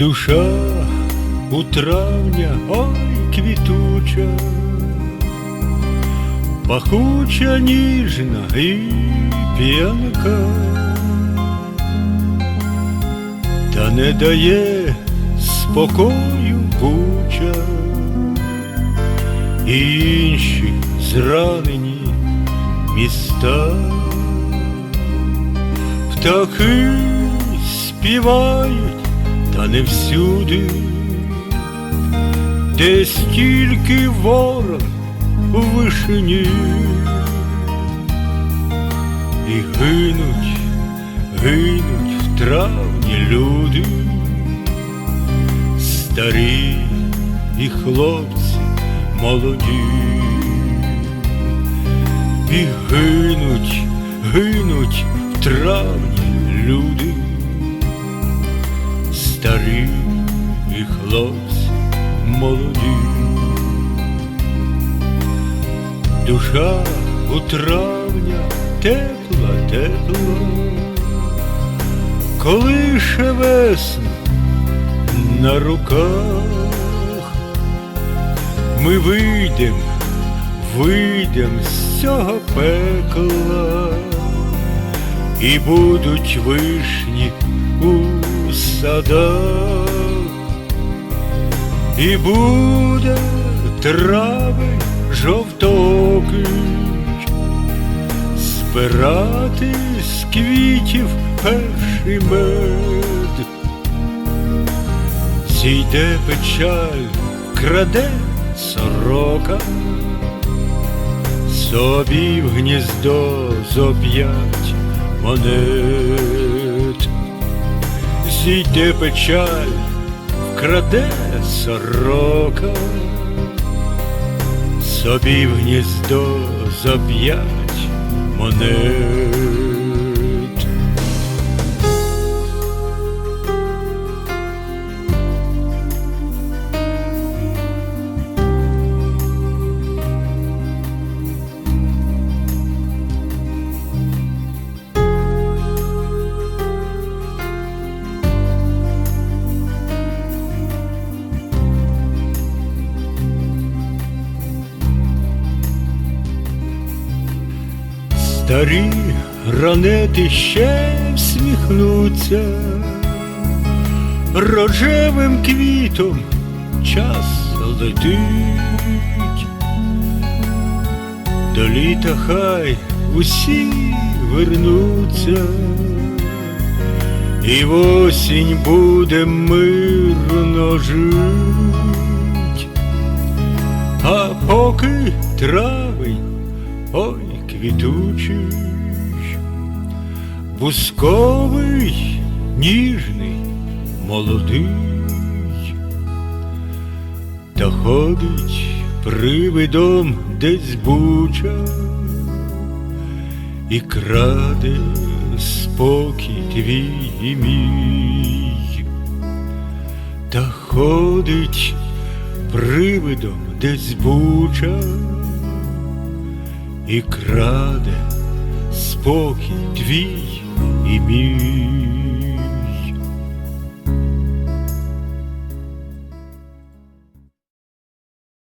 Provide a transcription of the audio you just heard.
Душа у травня, ой, квітуча, пахуча, ніжна і п'янка, та не дає спокою буча, і інші зранені міста, птахи співають, не всюди, десь тільки ворон у вишині, і гинуть, гинуть в травні люди, старі і хлопці молоді, і гинуть, гинуть в травні люди, старі і хлопці молоді. Душа у травня тепла, тепла, коли ще весна на руках, ми вийдем, вийдем з цього пекла, і будуть вишні у садах, і буде трави жовтокий, збирати з квітів перший мед, зійде печаль, краде сорока, собі в гніздо зо п'ять монет, зійде печаль, вкраде сорока собі в гніздо заб'ять монет. Старі ранети ще всміхнуться, рожевим квітом час летить, до літа хай усі вернуться, і в осінь буде мирно жить, а поки травень, ой, квітучий, бусковий, ніжний, молодий, та ходить привидом десь буча і краде спокій твій і мій, та ходить привидом десь буча і краде спокій твій і мій.